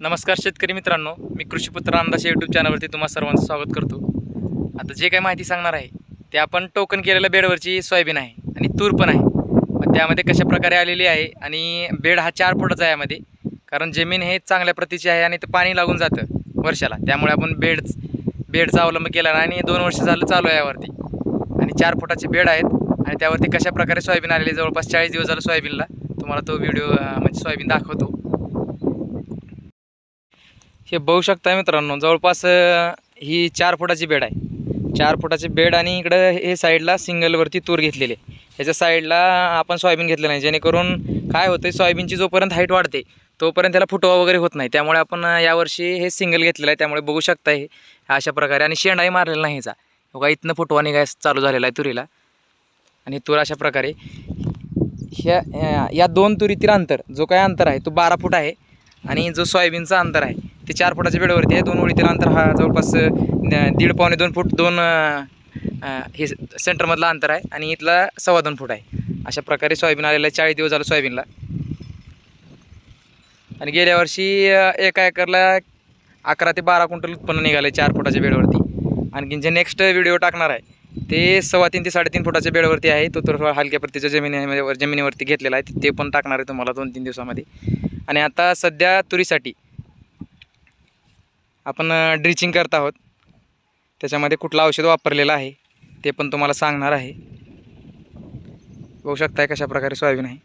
नमस्कार शेतकरी मित्रांनो मी कृषीपुत्र अंदाज यूट्यूब चॅनलवरती तुम्हा सर्वांचं स्वागत करतो. आता जे काही माहिती सांगणार आहे ते आपण टोकन केलेल्या बेडवरची सोयाबीन आहे आणि तूर पण आहे. मग त्यामध्ये कशा प्रकारे आलेली आहे आणि बेड हा चार फुटाचा आहे यामध्ये. कारण जमीन हे चांगल्या प्रतीची आहे आणि ते पाणी लागून जातं वर्षाला. त्यामुळे आपण बेड बेडचा अवलंब केला नाही आणि दोन वर्ष झालं चालू आहे यावरती. आणि चार फुटाचे बेड आहेत आणि त्यावरती कशा प्रकारे सोयाबीन आलेली जवळपास चाळीस दिवस झालं सोयाबीनला. तुम्हाला तो व्हिडिओ म्हणजे सोयाबीन दाखवतो. हे बघू शकता मित्रांनो जवळपास ही चार फुटाची बेड आहे. चार फुटाची बेड आणि इकडं हे साईडला सिंगलवरती तूर घेतलेली आहे. ह्याच्या साईडला आपण सोयाबीन घेतलं नाही जेणेकरून काय होतं सोयाबीनची जोपर्यंत हाईट वाढते तोपर्यंत त्याला फुटवा वगैरे होत नाही. त्यामुळे आपण यावर्षी हे सिंगल घेतलेलं आहे त्यामुळे बघू शकता हे अशा प्रकारे. आणि शेंडाही मारलेला नाही ह्याचा. हो बघा इथनं फुटवा निघायस चालू झालेला आहे तुरीला. आणि तूर अशा प्रकारे. ह्या ह्या- या दोन तुरीतील अंतर जो काय अंतर आहे तो बारा फूट आहे. आणि जो सोयाबीनचा अंतर आहे ते चार फुटाच्या बेडवरती आहे. दोन ओळीतील अंतर हा जवळपास दीड पावणे दोन फूट दोन हे सेंटरमधला अंतर आहे आणि इथला सव्वा दोन फूट आहे. अशा प्रकारे सोयाबीन आलेलं आहे. चाळीस दिवस झालं सोयाबीनला. आणि गेल्या वर्षी एका एकरला अकरा ते बारा क्विंटल उत्पन्न निघालं चार फुटाच्या बेडवरती. आणखीन जे नेक्स्ट व्हिडिओ टाकणार आहे ते सव्वा तीन ते साडेतीन फुटाच्या बेडवरती आहे. तो तर हलक्या प्रतीच्या जमिनीमध्ये जमिनीवरती घेतलेला आहे. ते पण टाकणार आहे तुम्हाला दोन तीन दिवसामध्ये. आणि आता सध्या तुरीसाठी आपण ड्रिचिंग करत आहोत. त्याच्यामध्ये कुठलं औषध वापरलेलं आहे ते पण तुम्हाला सांगणार आहे. बघू शकताय कशाप्रकारे सोयाबीन आहे.